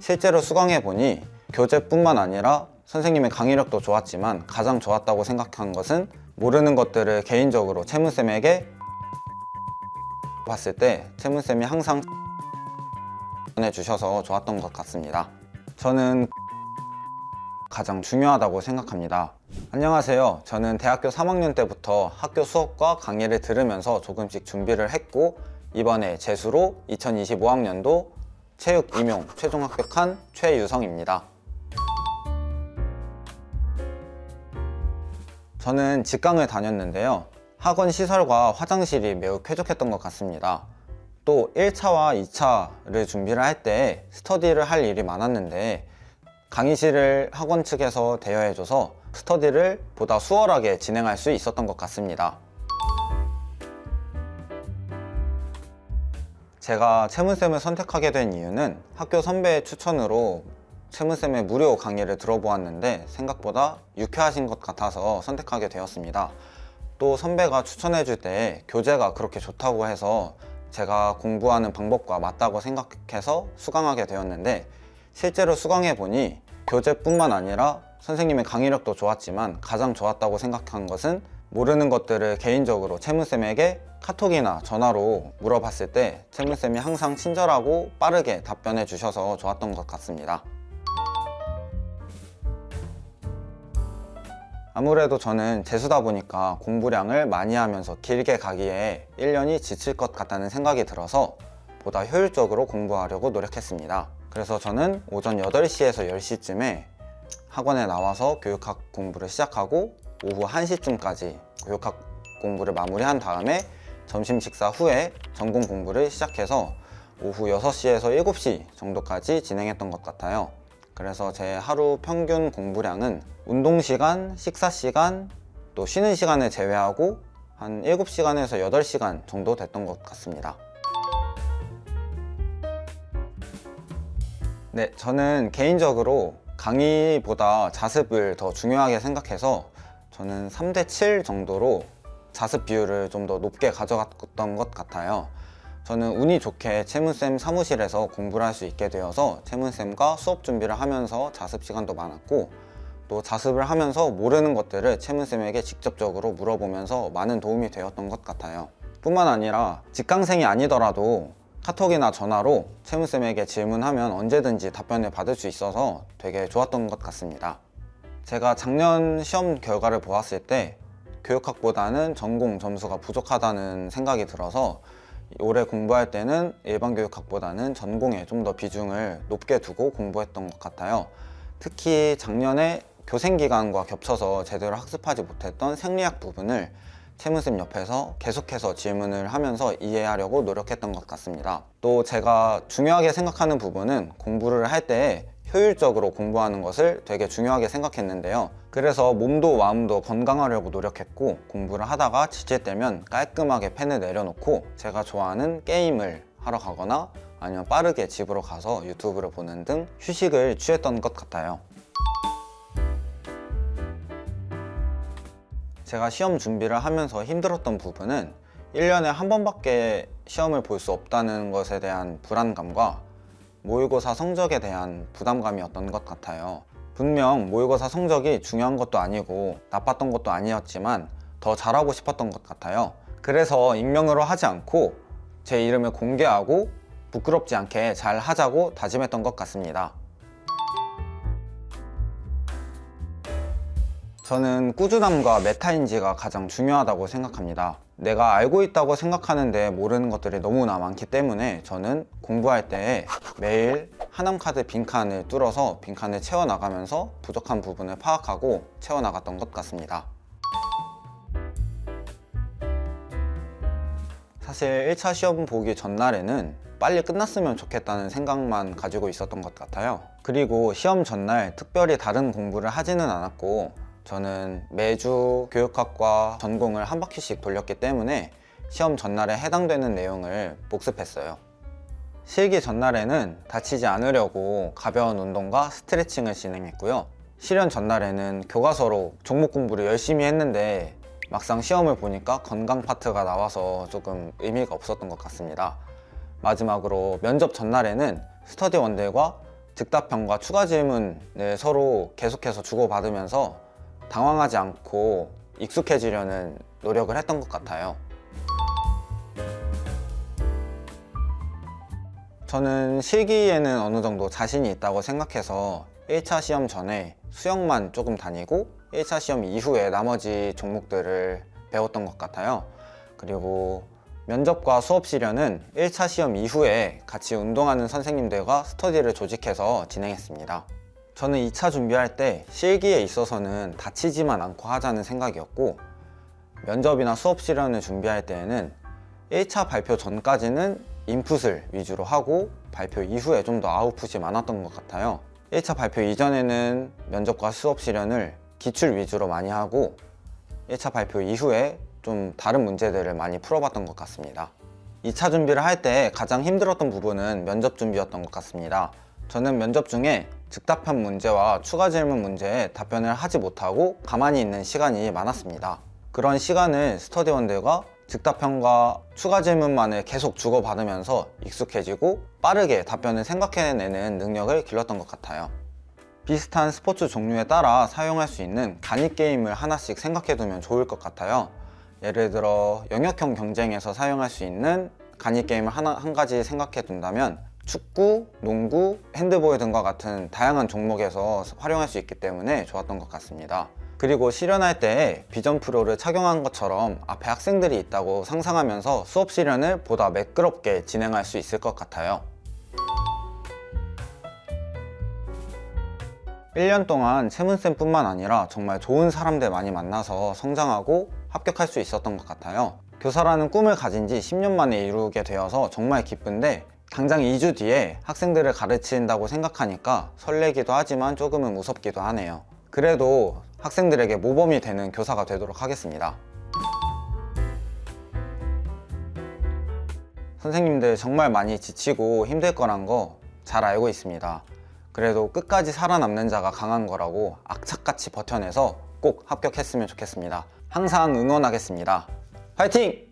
실제로 수강해 보니 교재뿐만 아니라 선생님의 강의력도 좋았지만 가장 좋았다고 생각한 것은 모르는 것들을 개인적으로 채무쌤에게 봤을 때 채무쌤이 항상 해주셔서 좋았던 것 같습니다. 저는 가장 중요하다고 생각합니다. 안녕하세요. 저는 대학교 3학년 때부터 학교 수업과 강의를 들으면서 조금씩 준비를 했고 이번에 재수로 2025학년도 체육 임용 최종 합격한 최유성입니다. 저는 직강을 다녔는데요. 학원 시설과 화장실이 매우 쾌적했던 것 같습니다. 또 1차와 2차를 준비를 할 때 스터디를 할 일이 많았는데 강의실을 학원 측에서 대여해줘서 스터디를 보다 수월하게 진행할 수 있었던 것 같습니다. 제가 채문쌤을 선택하게 된 이유는 학교 선배의 추천으로 채문쌤의 무료 강의를 들어보았는데 생각보다 유쾌하신 것 같아서 선택하게 되었습니다. 또 선배가 추천해줄 때 교재가 그렇게 좋다고 해서 제가 공부하는 방법과 맞다고 생각해서 수강하게 되었는데 실제로 수강해 보니 교재뿐만 아니라 선생님의 강의력도 좋았지만 가장 좋았다고 생각한 것은 모르는 것들을 개인적으로 채무쌤에게 카톡이나 전화로 물어봤을 때 채무쌤이 항상 친절하고 빠르게 답변해 주셔서 좋았던 것 같습니다. 아무래도 저는 재수다 보니까 공부량을 많이 하면서 길게 가기에 1년이 지칠 것 같다는 생각이 들어서 보다 효율적으로 공부하려고 노력했습니다. 그래서 저는 오전 8시에서 10시쯤에 학원에 나와서 교육학 공부를 시작하고 오후 1시쯤까지 교육학 공부를 마무리한 다음에 점심 식사 후에 전공 공부를 시작해서 오후 6시에서 7시 정도까지 진행했던 것 같아요. 그래서 제 하루 평균 공부량은 운동 시간, 식사 시간, 또 쉬는 시간을 제외하고 한 7시간에서 8시간 정도 됐던 것 같습니다. 네, 저는 개인적으로 강의보다 자습을 더 중요하게 생각해서 저는 3대 7 정도로 자습 비율을 좀 더 높게 가져갔던 것 같아요. 저는 운이 좋게 채문쌤 사무실에서 공부를 할 수 있게 되어서 채문쌤과 수업 준비를 하면서 자습 시간도 많았고 또 자습을 하면서 모르는 것들을 채문쌤에게 직접적으로 물어보면서 많은 도움이 되었던 것 같아요. 뿐만 아니라 직강생이 아니더라도 카톡이나 전화로 채무쌤에게 질문하면 언제든지 답변을 받을 수 있어서 되게 좋았던 것 같습니다. 제가 작년 시험 결과를 보았을 때 교육학보다는 전공 점수가 부족하다는 생각이 들어서 올해 공부할 때는 일반 교육학보다는 전공에 좀 더 비중을 높게 두고 공부했던 것 같아요. 특히 작년에 교생 기간과 겹쳐서 제대로 학습하지 못했던 생리학 부분을 채무쌤 옆에서 계속해서 질문을 하면서 이해하려고 노력했던 것 같습니다. 또 제가 중요하게 생각하는 부분은 공부를 할 때 효율적으로 공부하는 것을 되게 중요하게 생각했는데요. 그래서 몸도 마음도 건강하려고 노력했고 공부를 하다가 지칠 때면 깔끔하게 펜을 내려놓고 제가 좋아하는 게임을 하러 가거나 아니면 빠르게 집으로 가서 유튜브를 보는 등 휴식을 취했던 것 같아요. 제가 시험 준비를 하면서 힘들었던 부분은 1년에 한 번밖에 시험을 볼 수 없다는 것에 대한 불안감과 모의고사 성적에 대한 부담감이었던 것 같아요. 분명 모의고사 성적이 중요한 것도 아니고 나빴던 것도 아니었지만 더 잘하고 싶었던 것 같아요. 그래서 익명으로 하지 않고 제 이름을 공개하고 부끄럽지 않게 잘 하자고 다짐했던 것 같습니다. 저는 꾸준함과 메타인지가 가장 중요하다고 생각합니다. 내가 알고 있다고 생각하는데 모르는 것들이 너무나 많기 때문에 저는 공부할 때 매일 하남카드 빈칸을 뚫어서 빈칸을 채워나가면서 부족한 부분을 파악하고 채워나갔던 것 같습니다. 사실 1차 시험 보기 전날에는 빨리 끝났으면 좋겠다는 생각만 가지고 있었던 것 같아요. 그리고 시험 전날 특별히 다른 공부를 하지는 않았고 저는 매주 교육학과 전공을 한 바퀴씩 돌렸기 때문에 시험 전날에 해당되는 내용을 복습했어요. 실기 전날에는 다치지 않으려고 가벼운 운동과 스트레칭을 진행했고요. 실현 전날에는 교과서로 종목 공부를 열심히 했는데 막상 시험을 보니까 건강 파트가 나와서 조금 의미가 없었던 것 같습니다. 마지막으로 면접 전날에는 스터디 원들과 즉답형과 추가 질문을 서로 계속해서 주고받으면서 당황하지 않고 익숙해지려는 노력을 했던 것 같아요. 저는 실기에는 어느 정도 자신이 있다고 생각해서 1차 시험 전에 수영만 조금 다니고 1차 시험 이후에 나머지 종목들을 배웠던 것 같아요. 그리고 면접과 수업 시련은 1차 시험 이후에 같이 운동하는 선생님들과 스터디를 조직해서 진행했습니다. 저는 2차 준비할 때 실기에 있어서는 다치지만 않고 하자는 생각이었고 면접이나 수업 시련을 준비할 때에는 1차 발표 전까지는 인풋을 위주로 하고 발표 이후에 좀 더 아웃풋이 많았던 것 같아요. 1차 발표 이전에는 면접과 수업 시련을 기출 위주로 많이 하고 1차 발표 이후에 좀 다른 문제들을 많이 풀어봤던 것 같습니다. 2차 준비를 할 때 가장 힘들었던 부분은 면접 준비였던 것 같습니다. 저는 면접 중에 즉답형 문제와 추가 질문 문제에 답변을 하지 못하고 가만히 있는 시간이 많았습니다. 그런 시간을 스터디원들과 즉답형과 추가 질문만을 계속 주고받으면서 익숙해지고 빠르게 답변을 생각해내는 능력을 길렀던 것 같아요. 비슷한 스포츠 종류에 따라 사용할 수 있는 간이 게임을 하나씩 생각해두면 좋을 것 같아요. 예를 들어 영역형 경쟁에서 사용할 수 있는 간이 게임을 하나 한 가지 생각해 둔다면 축구, 농구, 핸드볼 등과 같은 다양한 종목에서 활용할 수 있기 때문에 좋았던 것 같습니다. 그리고 실현할 때 비전 프로를 착용한 것처럼 앞에 학생들이 있다고 상상하면서 수업 실현을 보다 매끄럽게 진행할 수 있을 것 같아요. 1년 동안 채문쌤뿐만 아니라 정말 좋은 사람들 많이 만나서 성장하고 합격할 수 있었던 것 같아요. 교사라는 꿈을 가진 지 10년 만에 이루게 되어서 정말 기쁜데 당장 2주 뒤에 학생들을 가르친다고 생각하니까 설레기도 하지만 조금은 무섭기도 하네요. 그래도 학생들에게 모범이 되는 교사가 되도록 하겠습니다. 선생님들 정말 많이 지치고 힘들 거란 거 잘 알고 있습니다. 그래도 끝까지 살아남는 자가 강한 거라고 악착같이 버텨내서 꼭 합격했으면 좋겠습니다. 항상 응원하겠습니다. 화이팅!